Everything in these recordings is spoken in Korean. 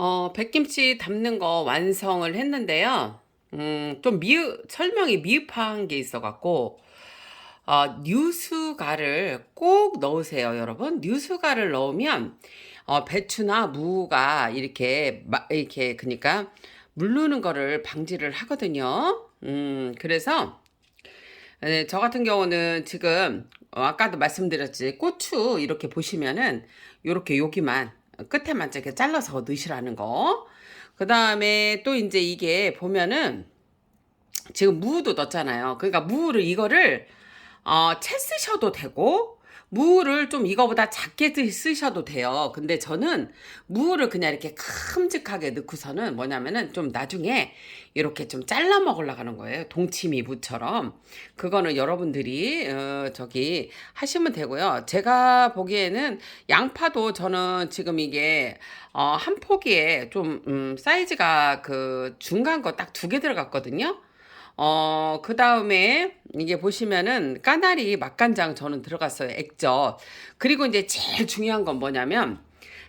어, 백김치 담는 거 완성을 했는데요. 음, 좀 미흡, 설명이 미흡한 게 있어갖고, 어, 뉴스가를 꼭 넣으세요, 여러분. 뉴스가를 넣으면, 어, 배추나 무가 이렇게, 마- 이렇게, 그니까, 물르는 거를 방지를 하거든요. 음, 그래서, 네, 저 같은 경우는 지금 어, 아까도 말씀드렸지 고추 이렇게 보시면은 요렇게 여기만 끝에만 이렇게 잘라서 넣으시라는 거. 그 다음에 또 이제 이게 보면은 지금 무도 넣었잖아요. 그러니까 무를 이거를 어, 채 쓰셔도 되고 무를 좀 이거보다 작게 쓰- 쓰셔도 돼요. 근데 저는 무를 그냥 이렇게 큼직하게 넣고서는 뭐냐면은 좀 나중에 이렇게 좀 잘라 먹으려고 하는 거예요. 동치미 무처럼. 그거는 여러분들이 어, 저기 하시면 되고요. 제가 보기에는 양파도 저는 지금 이게 어, 한 포기에 좀 음, 사이즈가 그 중간 거 딱 두 개 들어갔거든요. 어, 그 다음에 이게 보시면은 까나리 맛간장 저는 들어갔어요. 액젓. 그리고 이제 제일 중요한 건 뭐냐면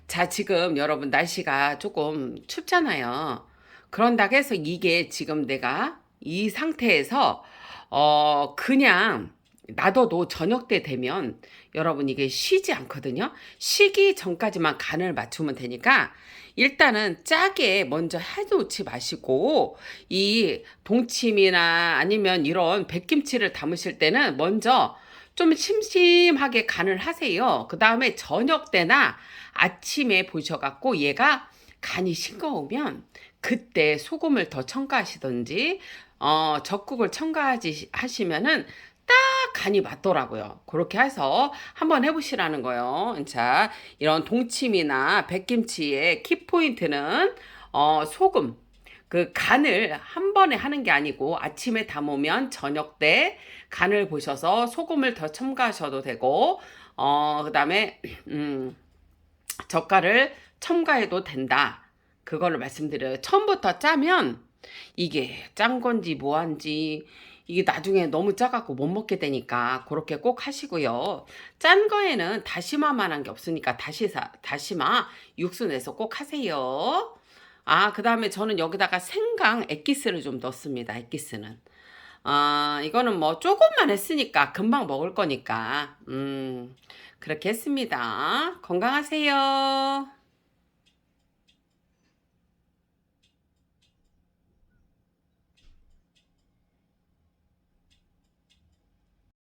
자, 지금 여러분 날씨가 조금 춥잖아요. 그런다고 해서 이게 지금 내가 이 상태에서 어, 그냥 놔둬도 저녁 때 되면 여러분 이게 쉬지 않거든요. 쉬기 전까지만 간을 맞추면 되니까 일단은 짜게 먼저 해놓지 마시고 이 동치미나 아니면 이런 백김치를 담으실 때는 먼저 좀 심심하게 간을 하세요. 그 다음에 저녁 때나 아침에 보셔갖고 얘가 간이 싱거우면 그때 소금을 더 첨가하시든지 어, 적국을 첨가하시면은 딱 간이 맞더라고요. 그렇게 해서 한번 해보시라는 거예요. 자, 이런 동치미나 백김치의 키포인트는 어, 소금. 그 간을 한 번에 하는 게 아니고 아침에 담으면 저녁 때 간을 보셔서 소금을 더 첨가하셔도 되고 어 그다음에 음 젓갈을 첨가해도 된다. 그거를 말씀드려요. 처음부터 짜면 이게 짠 건지 뭐한지 이게 나중에 너무 짜갖고 못 먹게 되니까 그렇게 꼭 하시고요. 짠 거에는 다시마만한 게 없으니까 다시사, 다시마 육수 내서 꼭 하세요. 아, 그 다음에 저는 여기다가 생강 액기스를 좀 넣습니다. 액기스는. 아, 이거는 뭐 조금만 했으니까 금방 먹을 거니까. 음, 그렇게 했습니다. 건강하세요.